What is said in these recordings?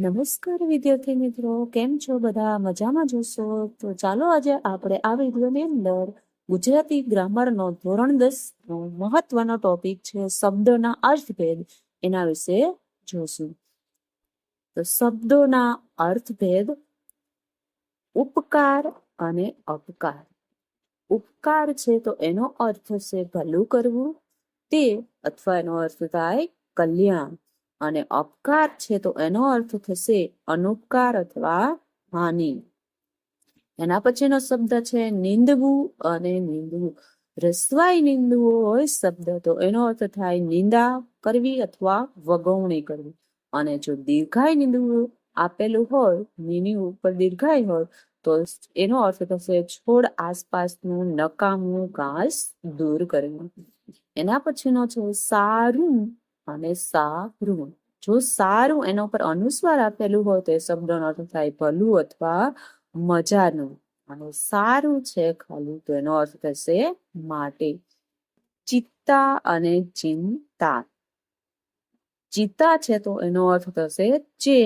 નમસ્કાર વિદ્યાર્થી મિત્રો, કેમ છો બધા? મજામાં જોશો તો ચાલો આજે આપણે આ વિડીયોની અંદર ગુજરાતી ગ્રામરનો ધોરણ દસ નો મહત્વનો ટોપિક છે શબ્દોના અર્થભેદ. એના વિશે જોશું. તો શબ્દોના અર્થભેદ, ઉપકાર અને અપકાર. ઉપકાર છે તો એનો અર્થ છે ભલું કરવું, તે અથવા એનો અર્થ થાય કલ્યાણ. અને અપકાર છે તો એનો અર્થ થશે અનુપકાર અથવા હાનિ. એના પછીનો શબ્દ છે નિંદવું અને નિંદવું. રસવાય નિંદવો હોય શબ્દ તો એનો અર્થ થાય નિંદા કરવી અથવા વગવણી કરવી. અને જો દીર્ઘાય નિંદવું આપેલું હોય, નીની ઉપર દીર્ઘાય હોય, તો એનો અર્થ થશે છોડ આસપાસનું નકામું ઘાસ દૂર કરવું. એના પછીનો છે સારું અને સારું જો સારું એના ઉપર અનુસ્વાર આપેલું હોય તો એ શબ્દનો અર્થ થાય ભલું અથવા મજાનું. અને સારું છે ખાલી તો એનો અર્થ થશે માટે. ચિત્તા અને ચિંતા. ચિત્તા છે તો એનો અર્થ થશે ચે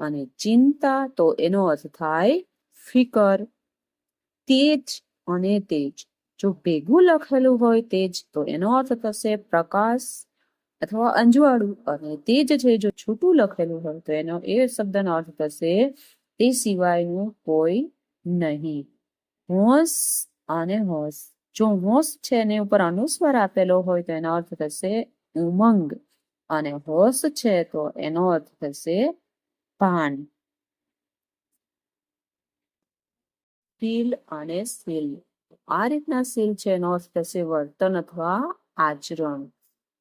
અને ચિંતા તો એનો અર્થ થાય ફિકર. તેજ અને તેજ. જો ભેગું લખેલું હોય તેજ તો એનો અર્થ થશે પ્રકાશ અથવા અંજવાળું અને તેજ છે જો છૂટું લખેલું હોય તો એનો એ શબ્દનો અર્થ થશે, તે સિવાયનું કોઈ નહીં. હોશ અને હોશ. જો હોશ છે એને ઉપર અનુસ્વાર આપેલો હોય તો એનો અર્થ થશે ઉમંગ અને હોશ છે તો એનો અર્થ થશે ભાન શીલ અને શીલ આ રીતના શીલ છે એનો અર્થ થશે વર્તન અથવા આચરણ.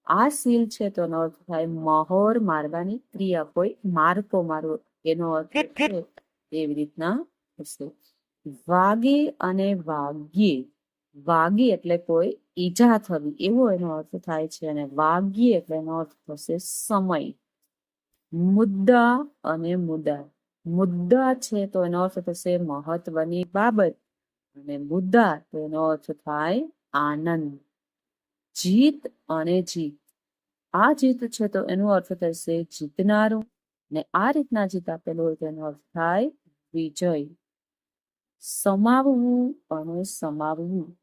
આ શીલ છે તો એનો અર્થ થાય મહોર મારવાની ક્રિયા. કોઈ મારકો મારવો એનો અર્થ છે એવી રીતના હશે. વાગે અને વાગ્યે વાગી એટલે કોઈ ઈજા થવી એવો એનો અર્થ થાય છે. અને વાગ્યે એટલે એનો અર્થ થશે સમય. મુદ્દા અને મુદ્દા. મુદ્દા છે તો એનો અર્થ થશે મહત્વની બાબત. અને મુદ્દા તો એનો અર્થ થાય આનંદ. જીત અને જીત. આ જીત છે તો એનો અર્થ થશે જીતનારું ને આ રીતના જીત આપેલું હોય તેનો અર્થ થાય વિજય. સમાવવું અને સમાવવું.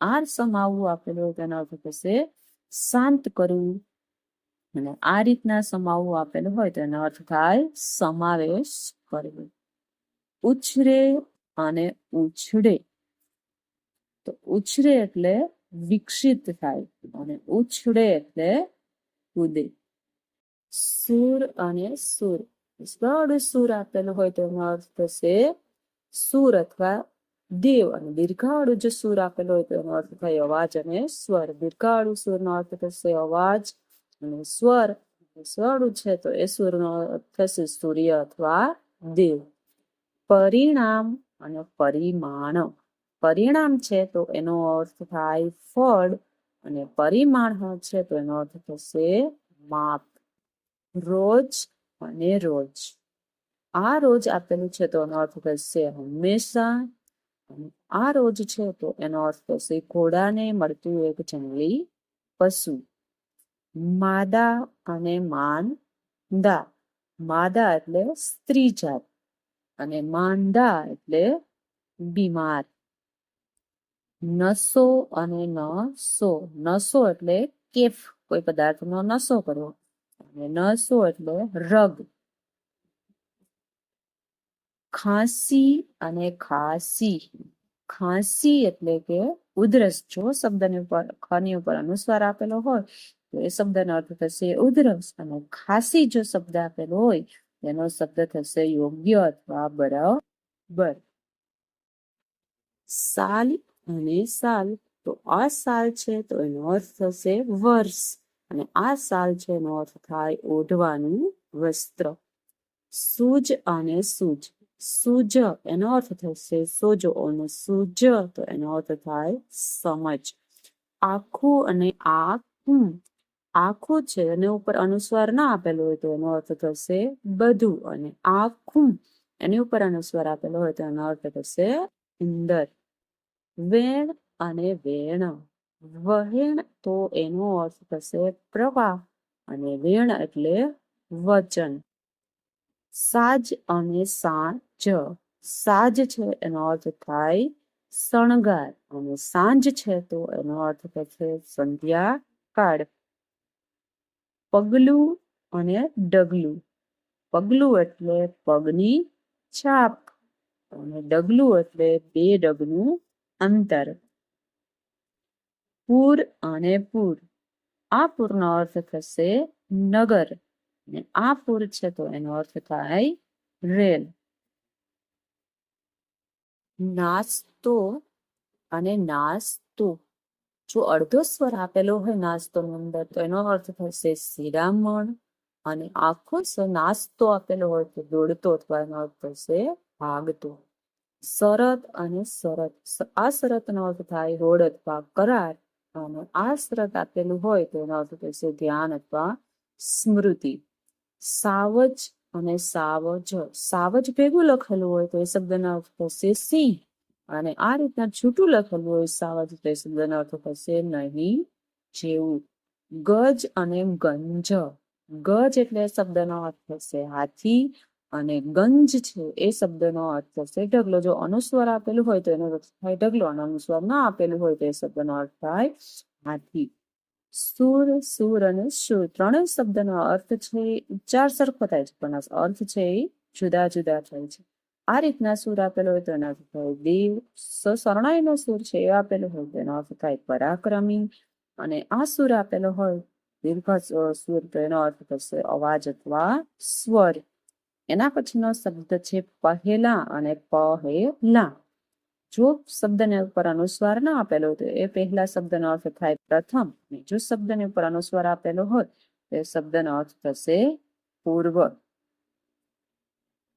આ સમાવવું આપેલું હોય તેનો અર્થ થશે શાંત કરવું. અને આ રીતના સમાવવું આપેલું હોય તેનો અર્થ થાય સમાવેશ કરવો. ઉછરે અને ઉછળે. તો ઉછરે એટલે વિકસિત થાય અને ઉછળે એટલે કૂદે સુર અને સુર સ્વડ સુર આપેલું હોય તો એનો અર્થ થશે સુર અથવા દેવ અને દીર્ઘાળુ જો સુર આપેલો હોય તો એનો અર્થ થાય અવાજ અને સ્વર દીર્ઘાળુ સુરનો અર્થ થશે અવાજ અને સ્વર સ્વરું છે તો એ સુરનો અર્થ થશે સૂર્ય અથવા દેવ પરિણામ અને પરિમાણ પરિણામ છે, તો એનો અર્થ થાય ફળ અને પરિમાણ છે, તો એનો અર્થ થશે માપ. રોજ અને રોજ. આ રોજ આપેલું છે, તો એનો અર્થ થશે હંમેશા. આ રોજ છે, તો એનો અર્થ થશે ઘોડાને મળતું એક જંગલી પશુ. માદા અને માનદા માદા એટલે સ્ત્રી જાત. અને માંદા એટલે બીમાર. નસો અને નસો. નસો એટલે કેફ. કોઈ પદાર્થનો નસો કરવો. અને નસો એટલે રગ. ખાંસી અને ખાંસી. ખાંસી એટલે કે ઉધરસ. જો શબ્દની ઉપર, ખની ઉપર અનુસ્વાર આપેલો હોય, તો એ શબ્દનો અર્થ થશે ઉધરસ. અને ખાંસી જો શબ્દ આપેલો હોય તેનો શબ્દ થશે યોગ્ય અથવા બરાબર. સાલ અને સાલ. તો આ સાલ છે, તો એનો અર્થ થશે વર્ષ. અને આ સાલ છે, એનો અર્થ થાય ઓઢવાનું વસ્ત્ર. સૂજ અને સૂજ. સૂજ, એનો અર્થ થશે સોજો અને સૂજ, તો એનો અર્થ થાય સમજ. આખું અને આખું. આખું છે, અને ઉપર અનુસ્વાર ના આપેલો હોય તો એનો અર્થ થશે બધું. અને આખું. એની ઉપર અનુસ્વાર આપેલો હોય તો એનો અર્થ થશે ઉંદર વેણ અને વેણ. વહેણ તો એનો અર્થ થશે પ્રવાહ અને વેણ એટલે વચન. સાજ અને સાંજ. સાજ છે એનો અર્થ થાય શણગાર અને સાંજ છે તો એનો અર્થ થશે સંધ્યા કાળ પગલું અને ડગલું. પગલું એટલે પગની છાપ અને ડગલું એટલે બે ડગનું અંતર. પૂર અને પૂર. આ પૂરનો અર્થ થશે નગર અને આ પૂર છે તો એનો અર્થ થાય રેલ. નાસ્તો અને નાસ્તો. જો અડધો સ્વર આપેલો હોય નાસ્તો અંદર તો એનો અર્થ થશે શિરામણ અને આખો સ્વર નાસ્તો આપેલો હોય તો દોડતો અથવા એનો અર્થ થશે ભાગતો. શરત અને શરત આ શરતનો અર્થ થાય હોડ અથવા કરાર. અને આ શરત આપેલું હોય તો એનો અર્થ થશે ધ્યાન અથવા સ્મૃતિ. સાવજ અને સાવજ. સાવજ ભેગું લખેલું હોય તો એ શબ્દનો અર્થ થશે સિંહ. અને આ રીતના છૂટું લખેલું હોય સાવજ તો એ શબ્દનો અર્થ થશે નહીં જેવું. ગજ અને ગંજ. ગજ એટલે શબ્દનો અર્થ થશે હાથી અને ગંજ છે, એ શબ્દનો અર્થ થશે. ઢગલો જો અનુસ્વાર આપેલું હોય તો એનો અર્થ થાય ઢગલો, અને અનુસ્વાર ના આપેલું હોય તો એ શબ્દનો અર્થ થાય હાથી. સુર સુર અને સુર ત્રણેય શબ્દનો અર્થ છે ઉચ્ચાર સરખો થાય છે, પણ અર્થ છે એ જુદા જુદા થાય છે. આ રીતના સુર આપેલો હોય તો એનો અર્થ થાય દેવ. શરણાઈનો સુર છે, એ આપેલો હોય તો એનો અર્થ થાય પરાક્રમી. અને આ સુર આપેલો હોય, દીર્ઘ સુર તો એનો અર્થ થશે અવાજ અથવા સ્વર. એના પછીનો શબ્દ છે પહેલા અને પહેલા. જો શબ્દને ઉપર અનુસ્વાર ના આપેલો હોય તો એ પહેલા શબ્દનો અર્થ થાય પ્રથમ. અને જો શબ્દને ઉપર અનુસ્વાર આપેલો હોય તો એ શબ્દનો અર્થ થશે પૂર્વ.